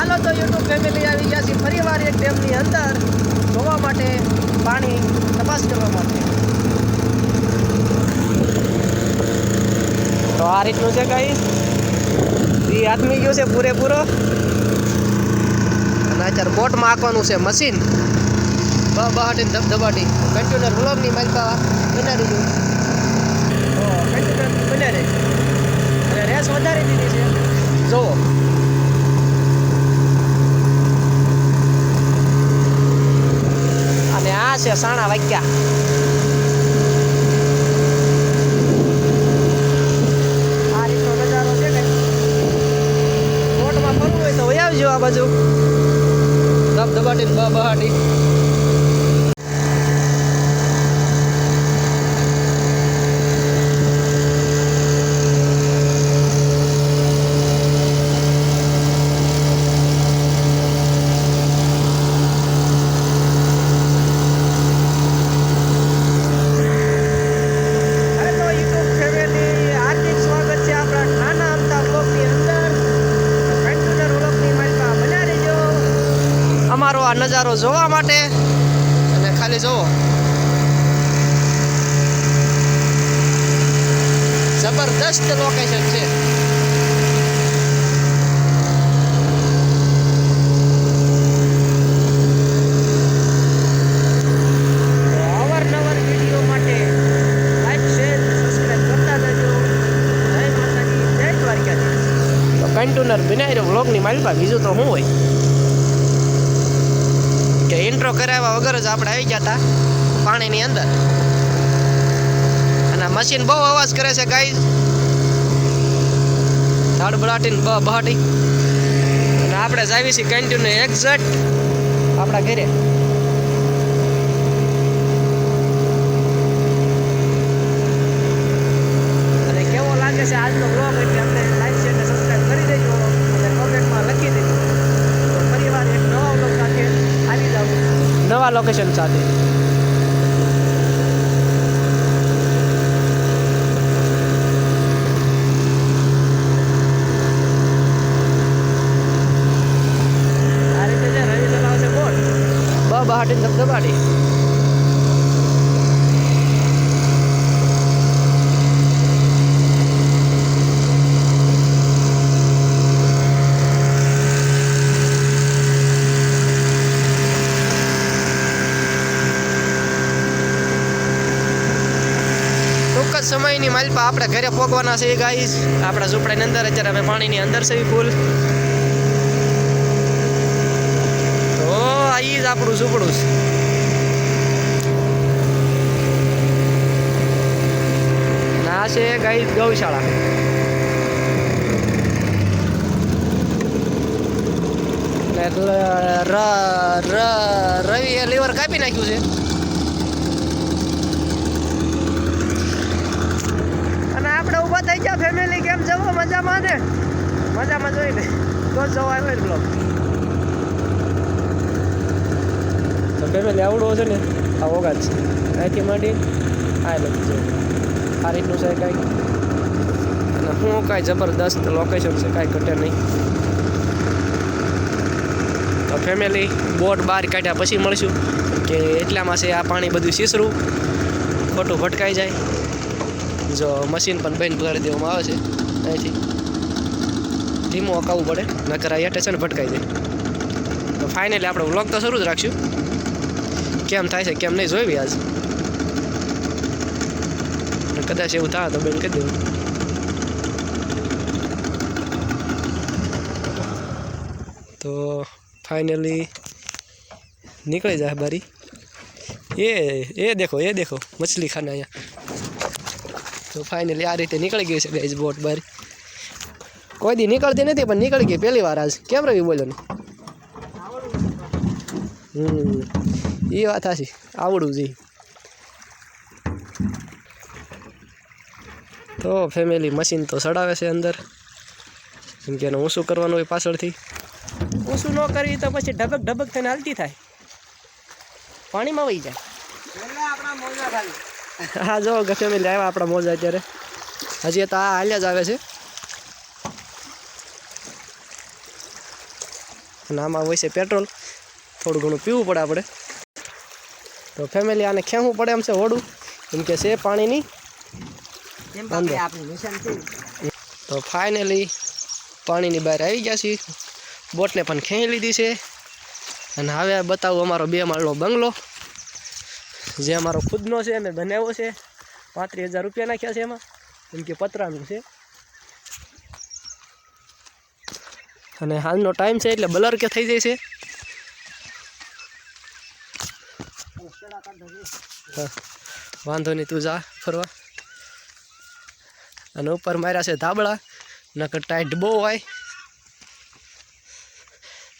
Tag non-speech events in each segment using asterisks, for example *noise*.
હાલો તો YouTube family આવી ગયા છે ફરી વાર એક ડેમની અંદર જોવા માટે પાણી તપાસ કરવા માટે. તો આ રીતનું છે કઈ? એ આદમી ગયો છે પૂરેપૂરો. અને અત્યારે બોટમાં આંકવાનું છે મશીન. બહાટી ધબધબાટી. કન્ટેનર ગુલાબની માલિકા બનાવી દીધું. કન્ટેનર બને રહે અને રેસ વધારી દીધી છે. જુઓ અને આ છે સાણા વાગ્યા. આ રીતનો નજારો છે ને બોટમાં ફરવું હોય તો વહી આવજો આ બાજુ. ધબધબાટી ને બહાટી હેલો યુટ્યુબ ફેમિલી હાર્દિક સ્વાગત છે આપણા નાના અમતા બ્લોગની અંદર કન્ટેનર બ્લોગની માલિકા બન્યા રહેજો અમારો આ નજારો જોવા માટે. અને ખાલી જોવો. જબરદસ્ત લોકેશન છે. કન્ટેનર બનાવી રહ્યો વ્લોગની માલિકા બીજું તો શું હોય? ઇન્ટ્રો કરાવ્યા વગર જ આપણે આવી ગયા હતા પાણીની અંદર. અને મશીન બહુ અવાજ કરે છે ગાય ધડબડાટી ને બ બહાટી. અને આપણે જ છીએ કન્ટિન્યુ એક્ઝેક્ટ આપણા ઘરે. અને કેવો લાગે છે આજનો બ્લોગ એટલે અમને લાઈક શેર અને સબસ્ક્રાઇબ કરી દેજો અને કોમેન્ટમાં લખી દેજો તો ફરીવાર એક નવા બ્લોગ સાથે આવી જાવ નવા લોકેશન સાથે. આ રીતે છે રવિ ચલાવશે બોટ બ બહાટી ધબધબાટી. ટૂંક જ સમયની માલપા આપણે ઘરે પોગવાના છે ગાઈસ આપણા ઝૂંપડાની અંદર અત્યારે અમે પાણીની અંદર છે ફૂલ તો આ જ આપણું ઝૂંપડું છે. આ છે ગાઈ ગૌશાળા. રવિ લીવર કાપી નાખ્યું છે અને આપણે ઊભા થઈ ગયા ફેમિલી કેમ જવો? મજામાં ને? મજામાં જોઈ ને તો જવા આવ્યો બ્લોક તો ફેમિલી આવડવો છે ને? આ ઓગા છે. અહીંથી માંડી આ લખી છે આ રીતનું છે કાંઈક અને હું કાંઈ જબરદસ્ત લોકેશન છે, કાંઈ ઘટે નહીં. તો ફેમિલી બોટ બહાર કાઢ્યા પછી મળશું. કે એટલામાં છે આ પાણી બધું સીસરું ખોટું ભટકાઈ જાય. જો મશીન પણ બંધ કરી દેવામાં આવે છે. અહીંથી ધીમું અકાવવું પડે, નકર આ હેઠે છે ને ભટકાઈ જાય. તો ફાઇનલી આપણે વ્લોગ તો શરૂ જ રાખશું. કેમ થાય છે, કેમ નહીં જોઈવી આજ? કદાચ એવું થાય તો બેન કહી દેવું. તો ફાઇનલી નીકળી જાય બારી. એ એ દેખો એ દેખો મછલી ખાના અહીંયા. તો ફાઇનલી આ રીતે નીકળી ગયું છે ગાઈઝ બોટ બારી કોઈ દી નીકળતી નથી પણ નીકળી ગઈ પહેલી વાર આજ. કેમ રવિ બોલો ને? હમ એ વાત હાચી આવડું છે તો ફેમિલી મશીન તો સડાવે છે અંદર. કેમ કે એને ઊંસું કરવાનું હોય પાછળથી. ઊંસું ન કરી તો પછી ઢબક ઢબક થઈને હાલતી થાય. પાણીમાં વહી જાય. *laughs* હા જો ફેમિલી આવ્યા આપણા મોજા અત્યારે. હજી તો આ હાલ્યા જ આવે છે. અને આમાં હોય છે પેટ્રોલ થોડું ઘણું પીવું પડે આપણે. તો ફેમિલી આને ખેવું પડે એમ છે હોડું. એમ કે છે પાણીની. તો ફાઇનલી પાણીની બહાર આવી ગયા છીએ. બોટને પણ ખેંચી લીધી છે. અને હવે બતાવું અમારો બે માળનો બંગલો. જે અમારો ખુદનો છે મેં બનાવ્યો છે. પાંત્રીસ હજાર રૂપિયા નાખ્યા છે એમાં. એમ કે પતરાનું છે. અને હાલનો ટાઈમ છે એટલે બ્લર કે થઈ જાય છે. વાંધો નહીં, તું જા ફરવા. અને ઉપર માર્યા છે ધાબળા, નકર ટાઈટ બહુ હોય.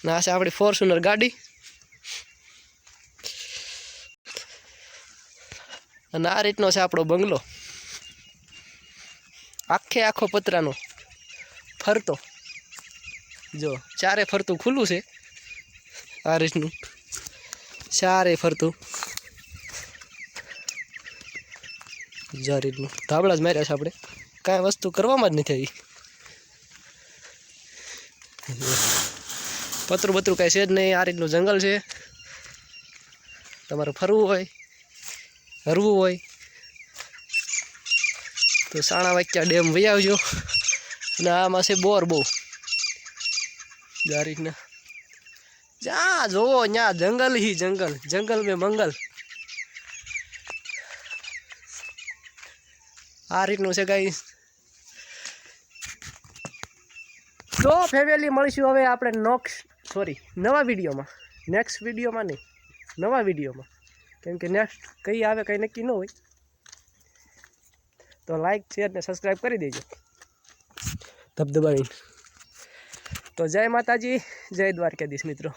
ના છે આપણી ફોર્ચ્યુનર ગાડી. અને આ રીતનો છે આપણો બંગલો. આખે આખો પતરાનો ફરતો. જો, ચારે ફરતું ખુલ્લું છે. આ રીતનું ચારે ફરતું. જો, આ રીતનું ધાબળા જ માર્યા છે આપણે. કાંઈ વસ્તુ કરવામાં જ નથી આવી. પતરું બતરું કાંઈ છે જ નહીં. આ રીતનું જંગલ છે. તમારે ફરવું હોય. હરવું હોય તો સાણા વાક્યા ડેમ વહી આવજો. અને આમાં છે બોર બહુ. દારીકના જ્યાં જોવો, ત્યાં જંગલ હી જંગલ. જંગલ મેં મંગલ. આ રીતનું છે કઈ તો ફેમિલી મળીશું હવે આપણે નોક્સ સોરી નવા વિડીયોમાં નેક્સ્ટ વિડીયોમાં નહીં. નવા વિડીયોમાં કેમ કે નેક્સ્ટ કઈ આવે કંઈ નક્કી ન હોય. તો લાઈક શેર ને સબસ્ક્રાઈબ કરી દેજો. ધબધબાવીને તો જય માતાજી જય દ્વારકાધીશ મિત્રો.